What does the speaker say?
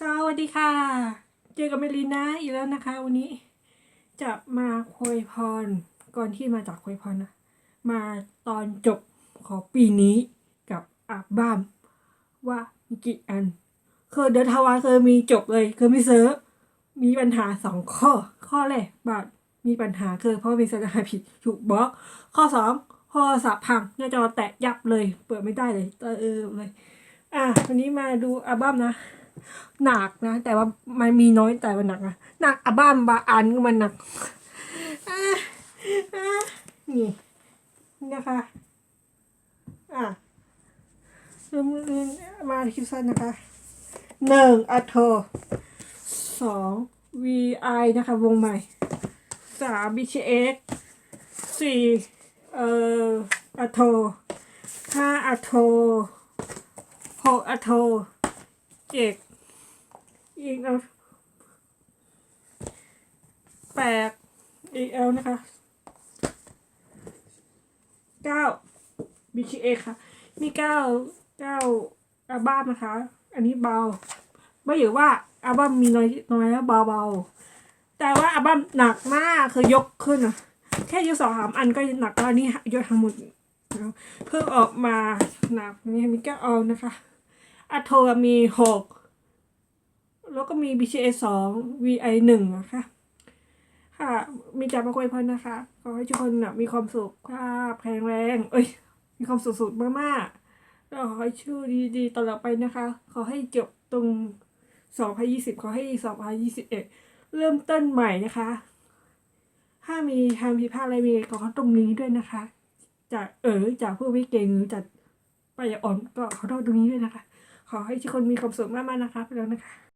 สวัสดีค่ะ เจอกับเมลีนาอีกแล้วนะคะ วันนี้จะมาควยพร ก่อนที่มาจากควยพรนะ มาตอนจบของปีนี้กับอัลบั้มว่ามีกี่อันเคยเดินทวาเคยมีจบเลยเคยไม่ซื้อมีปัญหาสองข้อ ข้อแรกบาทมีปัญหาคือเพราะมีสัญญาผิดถูกบล็อก ข้อสองโทรศัพท์พังหน้าจอแตกยับเลย เปิดไม่ได้เลยเออเลย อะวันนี้มาดูอัลบั้มนะ หนักนะ แต่ว่ามันมีน้อยแต่มันหนักนะหนักอัลบั้มบาอันก็มันหนักนี่นะคะอะเริ่มเริ่มมาคลิปสั้นนะคะหนึ่งอัโทสอง VI นะคะ วงใหม่สาม BTS สี่เอ่ออัโทห้าอัโทหกอัโทเจ็ด อีกเอาแปดอีกเอานะคะเก้า BTS ค่ะมีเก้าเก้าอัลบั้มนะคะ อันนี้เบา ไม่อยู่ว่าอัลบั้มมีน้อยน้อยแล้วเบาเบาๆแต่ว่าอัลบั้มหนักมากคือยกขึ้นอะแค่ยกสองสามอันก็หนักแล้วนนี้ยกทั้งหมดเพิ่งออกมาหนักนี่มีเก้าเอานะคะอัโทมีหก แล้วก็มี BCA สอง VI หนึ่งนะคะ ค่ะ มีจากมาคุยพันนะคะ ขอให้ทุกคนนะมีความสุขภาพแข็งแรง เอ้ย มีความสุขสุดมากๆแล้วขอให้ชื่อดีๆตลอดไปนะคะ ขอให้จบตรง2020 ขอให้ 2021 เริ่มต้นใหม่นะคะ ถ้ามีทำผิดพลาดอะไรมีขอตรงนี้ด้วยนะคะ จากเออจากผู้วิเก่งหรือจากไปอ่อนก็ขอโทษตรงนี้ด้วยนะคะ ขอให้ทุกคนมีความสุขมากๆนะคะไปแล้วนะคะ